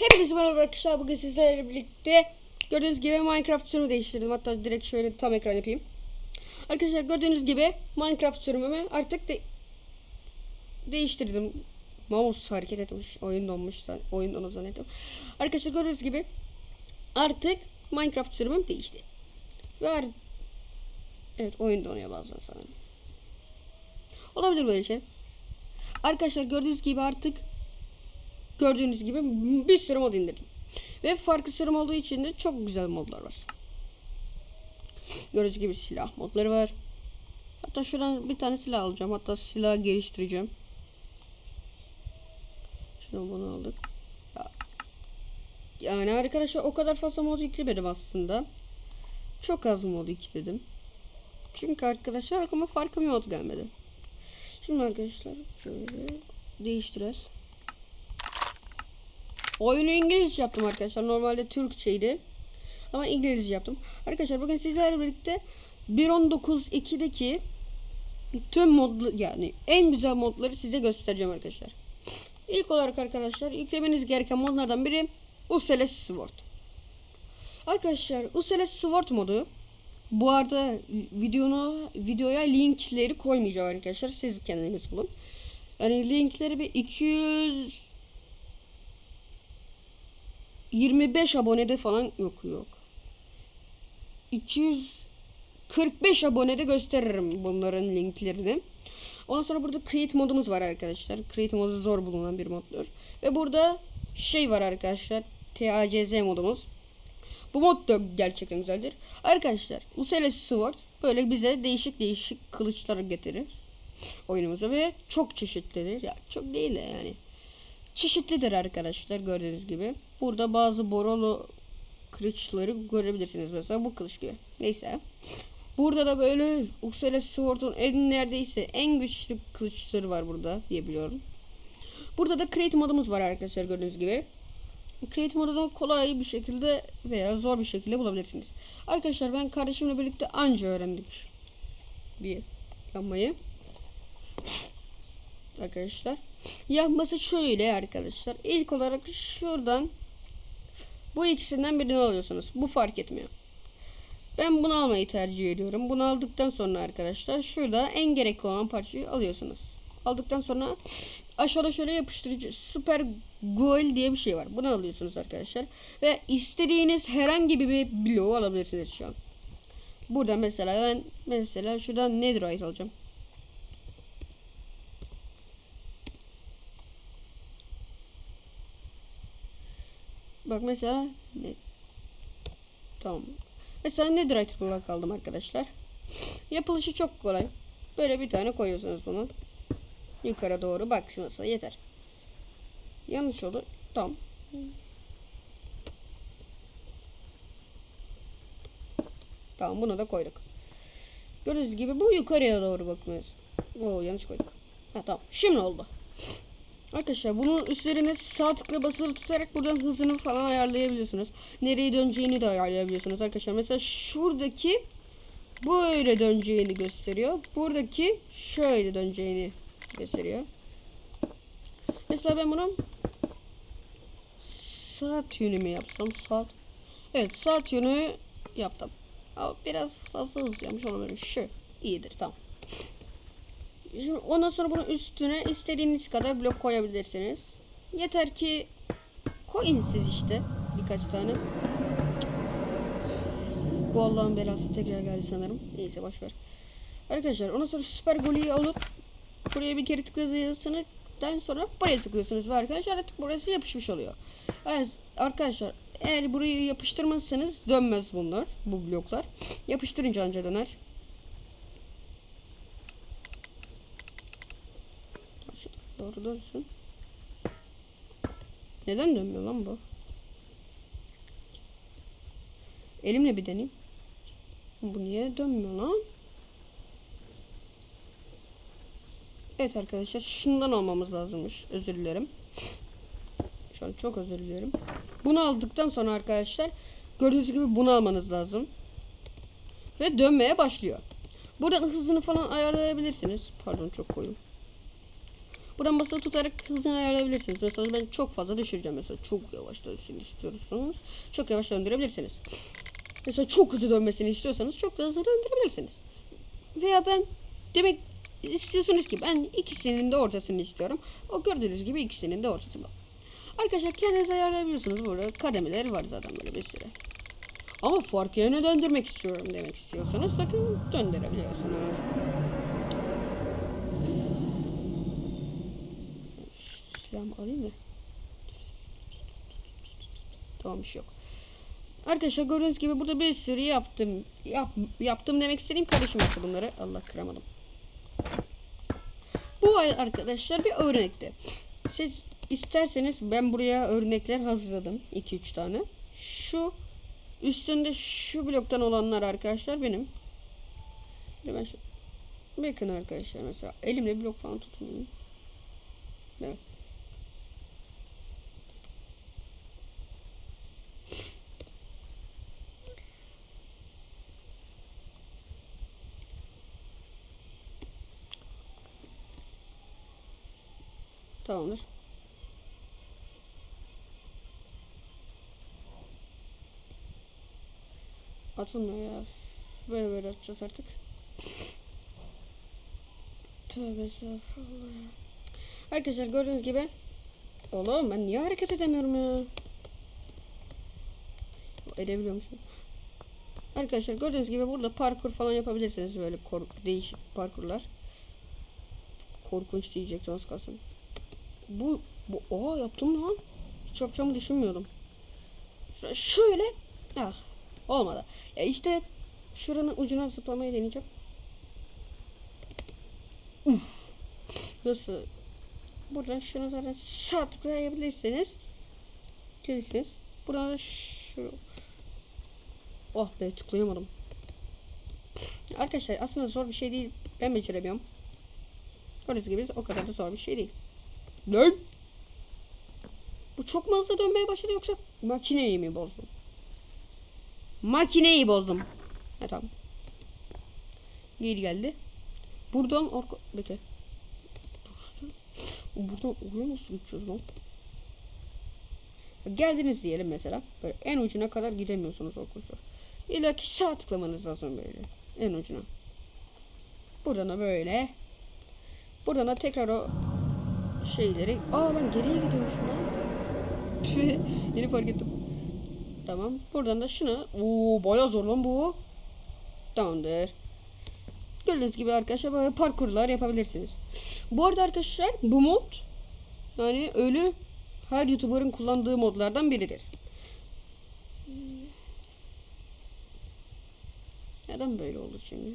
Hepinize merhaba arkadaşlar. Bugün sizlerle birlikte gördüğünüz gibi Minecraft sürümü değiştirdim. Hatta direkt şöyle tam ekran yapayım. Arkadaşlar gördüğünüz gibi Minecraft sürümümü artık de değiştirdim. Mouse hareket etmiş. Oyun donmuş. Oyun donu zannettim. Arkadaşlar gördüğünüz gibi artık Minecraft sürümüm değişti. Ve Evet oyun donuyor bazen sanırım. Olabilir böyle şey. Arkadaşlar gördüğünüz gibi artık gördüğünüz gibi bir sürü mod indirdim. Ve farklı sürüm olduğu için de çok güzel modlar var. Gördüğünüz gibi silah modları var. Hatta şuradan bir tane silah alacağım. Hatta silah geliştireceğim. Şunu bunu aldık. Ya- Yani arkadaşlar o kadar fazla mod yüklemedim aslında. Çok az mod yükledim. Çünkü arkadaşlar aklıma farklı bir mod gelmedi. Şimdi arkadaşlar şöyle değiştireceğiz. Oyunu İngilizce yaptım arkadaşlar. Normalde Türkçeydi. Ama İngilizce yaptım. Arkadaşlar bugün sizlerle birlikte 1.19.2'deki tüm modlu yani en güzel modları size göstereceğim arkadaşlar. İlk olarak arkadaşlar yüklemeniz gereken modlardan biri Useless Sword. Arkadaşlar Useless Sword modu bu arada videonu videoya linkleri koymayacağım arkadaşlar. Siz kendiniz bulun. Yani linkleri bir 200 25 abonede falan yok yok. 245 abonede gösteririm bunların linklerini. Ondan sonra burada create modumuz var arkadaşlar. Create modu zor bulunan bir moddur. Ve burada şey var arkadaşlar. TACZ modumuz. Bu mod da gerçekten güzeldir. Arkadaşlar Useless Sword böyle bize değişik değişik kılıçlar getirir oyunumuza ve çok çeşitlidir. Ya çok değil de yani çeşitlidir arkadaşlar gördüğünüz gibi. Burada bazı borolo kılıçları görebilirsiniz mesela bu kılıç gibi. Neyse. Burada da böyle Uxele Sword'un en neredeyse en güçlü kılıçları var burada diyebiliyorum. Burada da create modumuz var arkadaşlar gördüğünüz gibi. Create modu da kolay bir şekilde veya zor bir şekilde bulabilirsiniz. Arkadaşlar ben kardeşimle birlikte anca öğrendik bir yapmayı. Arkadaşlar. Yapması şöyle arkadaşlar. İlk olarak şuradan bu ikisinden birini alıyorsunuz. Bu fark etmiyor. Ben bunu almayı tercih ediyorum. Bunu aldıktan sonra arkadaşlar şurada en gerekli olan parçayı alıyorsunuz. Aldıktan sonra aşağıda şöyle yapıştırıcı süper goal diye bir şey var. Bunu alıyorsunuz arkadaşlar. Ve istediğiniz herhangi bir bloğu alabilirsiniz şu an. Burada mesela ben mesela şuradan netherite alacağım. Bak mesela ne? Tamam. Mesela netherite block aldım arkadaşlar. Yapılışı çok kolay. Böyle bir tane koyuyorsunuz bunu. Yukarı doğru bak mesela yeter. Yanlış oldu. Tamam. Tamam bunu da koyduk. Gördüğünüz gibi bu yukarıya doğru bakmıyoruz. Oo yanlış koyduk. Ha tamam. Şimdi oldu. Arkadaşlar bunun üzerine sağ tıkla basılı tutarak buradan hızını falan ayarlayabiliyorsunuz. Nereye döneceğini de ayarlayabiliyorsunuz arkadaşlar. Mesela şuradaki böyle döneceğini gösteriyor. Buradaki şöyle döneceğini gösteriyor. Mesela ben bunu saat yönü mü yapsam saat. Evet saat yönü yaptım. Ama biraz fazla hızlı yapmış olabilirim. Şu iyidir tamam. Şimdi ondan sonra bunun üstüne istediğiniz kadar blok koyabilirsiniz. Yeter ki koyun siz işte birkaç tane. Bu Allah'ın belası tekrar geldi sanırım. Neyse boşver. Arkadaşlar ondan sonra süper golü alıp buraya bir kere tıkladığınızdan sonra buraya tıklıyorsunuz ve arkadaşlar artık burası yapışmış oluyor. Evet arkadaşlar eğer burayı yapıştırmazsanız dönmez bunlar bu bloklar. Yapıştırınca anca döner. Doğru dönsün. Neden dönmüyor lan bu? Elimle bir deneyeyim. Bu niye dönmüyor lan? Evet arkadaşlar şundan almamız lazımmış. Özür dilerim. Şu an çok özür dilerim. Bunu aldıktan sonra arkadaşlar gördüğünüz gibi bunu almanız lazım. Ve dönmeye başlıyor. Buradan hızını falan ayarlayabilirsiniz. Pardon çok koyum. Buradan basılı tutarak hızını ayarlayabilirsiniz. Mesela ben çok fazla düşüreceğim. Mesela çok yavaş dönsün istiyorsunuz. Çok yavaş döndürebilirsiniz. Mesela çok hızlı dönmesini istiyorsanız çok hızlı döndürebilirsiniz. Veya ben demek istiyorsunuz ki ben ikisinin de ortasını istiyorum. O gördüğünüz gibi ikisinin de ortası bu. Arkadaşlar kendiniz ayarlayabiliyorsunuz. Burada kademeleri var zaten böyle bir sürü. Ama farklı yöne döndürmek istiyorum demek istiyorsanız bakın döndürebiliyorsunuz. Şu Silahımı alayım da. Tamam bir şey yok. Arkadaşlar gördüğünüz gibi burada bir sürü yaptım. Yap, yaptım demek istediğim karışım yaptı bunları. Allah kıramadım. Bu arkadaşlar bir örnekti. Siz isterseniz ben buraya örnekler hazırladım. 2-3 tane. Şu üstünde şu bloktan olanlar arkadaşlar benim. Ben şu Bakın arkadaşlar mesela elimle blok falan tutmayayım. Evet. Tamamdır. Atılmıyor ya. Böyle böyle atacağız artık. Tövbe estağfurullah. Arkadaşlar gördüğünüz gibi Oğlum ben niye hareket edemiyorum ya? Edebiliyormuşum. Arkadaşlar gördüğünüz gibi burada parkur falan yapabilirsiniz böyle değişik parkurlar. Korkunç diyecektim az kalsın. Bu bu aa yaptım lan. Hiç yapacağımı düşünmüyordum. Ş- şöyle ah olmadı. Ya işte şuranın ucuna zıplamayı deneyeceğim. Uf. Nasıl? Buradan şunu zaten sağ tıklayabilirsiniz. Gelirsiniz. Buradan da şu Oh be tıklayamadım. Arkadaşlar aslında zor bir şey değil. Ben beceremiyorum. Gördüğünüz gibi o kadar da zor bir şey değil. Ne? Bu çok mu hızlı dönmeye başladı yoksa makineyi mi bozdum? Makineyi bozdum. Ha tamam. Geri geldi. Buradan arka... Bekle. Dursun. Buradan oraya nasıl gideceğiz lan? Geldiniz diyelim mesela. Böyle en ucuna kadar gidemiyorsunuz arkadaşlar. İlla ki sağ tıklamanız lazım böyle. En ucuna. Buradan da böyle. Buradan da tekrar o şeyleri. Aa ben geriye gidiyormuşum lan. Yeni fark ettim. Tamam. Buradan da şuna. Oo bayağı zor lan bu. Tamamdır. Gördüğünüz gibi arkadaşlar böyle parkurlar yapabilirsiniz. Bu arada arkadaşlar bu mod yani ölü her YouTuber'ın kullandığı modlardan biridir. Neden böyle oldu şimdi?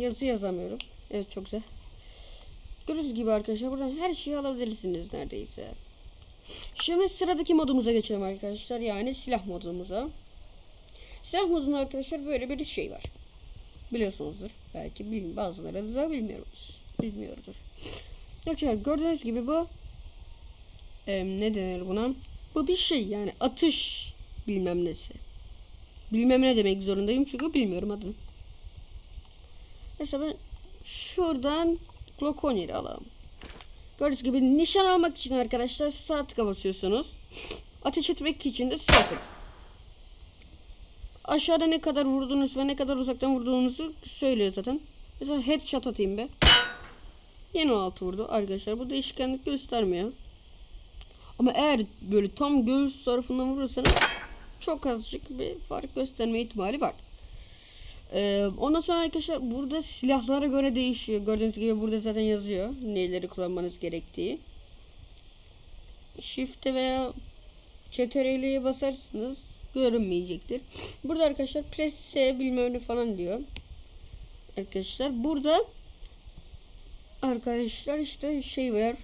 Yazı yazamıyorum. Evet çok güzel. Gördüğünüz gibi arkadaşlar buradan her şeyi alabilirsiniz neredeyse. Şimdi sıradaki modumuza geçelim arkadaşlar. Yani silah modumuza. Silah modunda arkadaşlar böyle bir şey var. Biliyorsunuzdur. Belki bil, bazıları da bilmiyoruz. Bilmiyordur. Arkadaşlar gördüğünüz gibi bu e, ne denir buna? Bu bir şey yani atış bilmem nesi. Bilmem ne demek zorundayım çünkü bilmiyorum adını. Mesela ben şuradan Gloconi'yi alalım. Gördüğünüz gibi nişan almak için arkadaşlar sağ tıka basıyorsunuz. Ateş etmek için de sağ tık. Aşağıda ne kadar vurduğunuz ve ne kadar uzaktan vurduğunuzu söylüyor zaten. Mesela headshot atayım be. Yine o altı vurdu arkadaşlar. Bu değişkenlik göstermiyor. Ama eğer böyle tam göğüs tarafından vurursanız çok azıcık bir fark gösterme ihtimali var. Ee, ondan sonra arkadaşlar burada silahlara göre değişiyor. Gördüğünüz gibi burada zaten yazıyor neleri kullanmanız gerektiği. Shift'e veya CTRL'ye basarsınız görünmeyecektir. Burada arkadaşlar press S bilmem ne falan diyor. Arkadaşlar burada arkadaşlar işte şey var.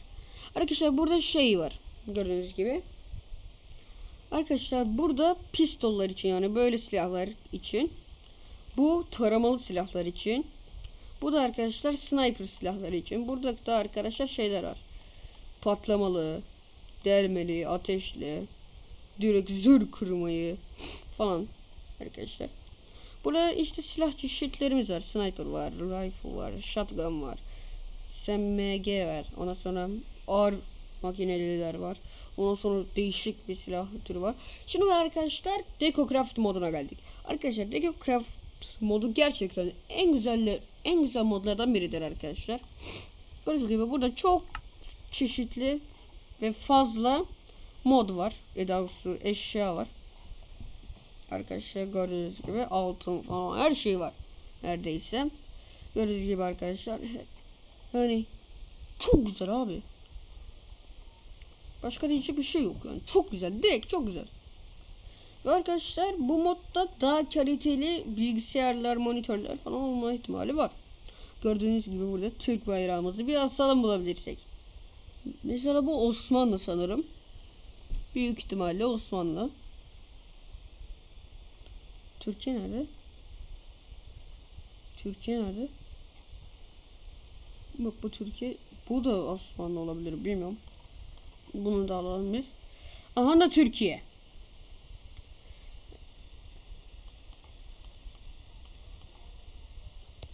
Arkadaşlar burada şey var. Gördüğünüz gibi. Arkadaşlar burada pistollar için yani böyle silahlar için. Bu taramalı silahlar için. Bu da arkadaşlar sniper silahları için. Burada da arkadaşlar şeyler var. patlamalı, delmeli, ateşli, direkt zır kırmayı falan arkadaşlar. Burada işte silah çeşitlerimiz var. Sniper var, rifle var, shotgun var, SMG var. Ondan sonra ağır makineliler var. Ondan sonra değişik bir silah türü var. Şimdi arkadaşlar Decocraft moduna geldik. Arkadaşlar Decocraft modu gerçekten en güzel en güzel modlardan biridir arkadaşlar. Gördüğünüz gibi burada çok çeşitli ve fazla mod var. Doğrusu eşya var. Arkadaşlar gördüğünüz gibi altın falan her şey var. Neredeyse. Gördüğünüz gibi arkadaşlar. Yani çok güzel abi. Başka diyecek bir şey yok yani. Çok güzel. Direkt çok güzel. Ve arkadaşlar bu modda daha kaliteli bilgisayarlar, monitörler falan olma ihtimali var. Gördüğünüz gibi burada Türk bayrağımızı biraz sağlam bulabilirsek. Mesela bu Osmanlı sanırım. Büyük ihtimalle Osmanlı. Türkiye nerede? Türkiye nerede? Bak bu Türkiye. Bu da Osmanlı olabilir bilmiyorum. Bunu da alalım biz. Aha da Türkiye.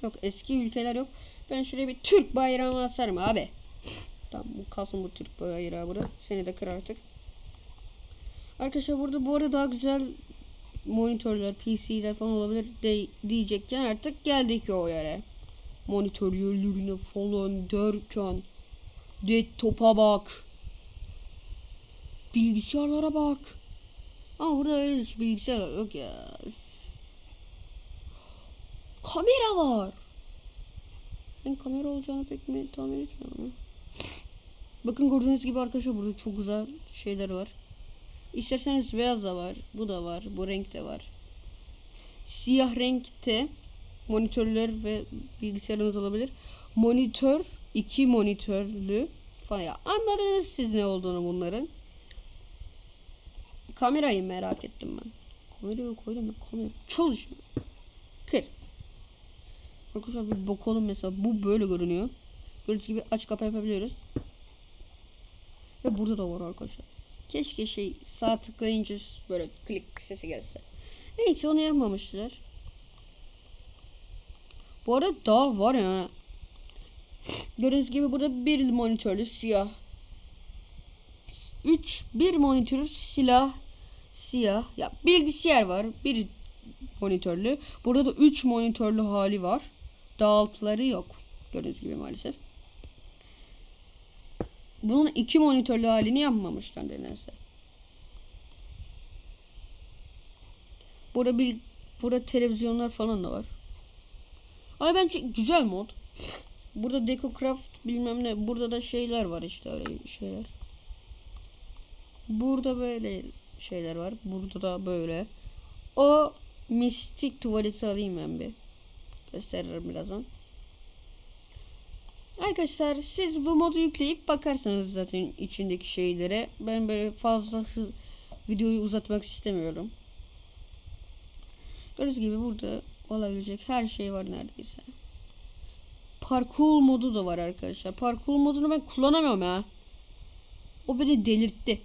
Yok eski ülkeler yok. Ben şuraya bir Türk bayrağını asarım abi. Tamam bu kalsın bu Türk bayrağı burada. Seni de kır artık. Arkadaşlar burada bu arada daha güzel monitörler, PC'ler falan olabilir de, diyecekken artık geldik o yere. Monitörlerine falan derken laptopa bak. Bilgisayarlara bak. Ama burada öyle hiç bilgisayar yok ya. Kamera var. Ben kamera olacağını pek mi tahmin etmiyorum. Bakın gördüğünüz gibi arkadaşlar burada çok güzel şeyler var. İsterseniz beyaz da var. Bu da var. Bu renk de var. Siyah renkte monitörler ve bilgisayarınız olabilir. Monitör iki monitörlü falan ya. Anladınız siz ne olduğunu bunların. Kamerayı merak ettim ben. Kamerayı koydum da kamera çalışmıyor. Arkadaşlar bir bakalım mesela bu böyle görünüyor. Gördüğünüz gibi aç kapa yapabiliyoruz. Ve burada da var arkadaşlar. Keşke şey sağ tıklayınca böyle klik sesi gelse. Neyse onu yapmamışlar. Bu arada daha var ya. Gördüğünüz gibi burada bir monitörlü siyah. 3 bir monitör silah siyah. Ya bilgisayar var. Bir monitörlü. Burada da 3 monitörlü hali var. Dağıltıları yok. Gördüğünüz gibi maalesef. Bunun iki monitörlü halini yapmamışlar nedense. Burada bir burada televizyonlar falan da var. Ay bence güzel mod. Burada Decocraft bilmem ne. Burada da şeyler var işte öyle şeyler. Burada böyle şeyler var. Burada da böyle. O mistik tuvaleti alayım ben bir. Gösteririm birazdan. Arkadaşlar siz bu modu yükleyip bakarsanız zaten içindeki şeylere. Ben böyle fazla hız, videoyu uzatmak istemiyorum. Gördüğünüz gibi burada olabilecek her şey var neredeyse. Parkur modu da var arkadaşlar. Parkur modunu ben kullanamıyorum ya. O beni delirtti.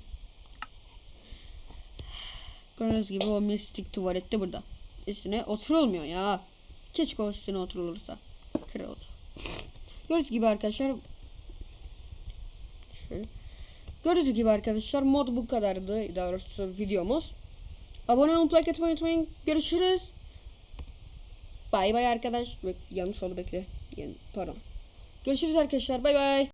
Gördüğünüz gibi o mistik tuvalette burada. Üstüne oturulmuyor ya. Keşke o üstüne oturulursa. Kırıldı. Gördüğünüz gibi arkadaşlar. Şöyle. Gördüğünüz gibi arkadaşlar mod bu kadardı. Daha doğrusu videomuz. Abone olup like etmeyi unutmayın. Görüşürüz. Bay bay arkadaş. Yanlış oldu bekle. Yani, pardon. Görüşürüz arkadaşlar. Bay bay.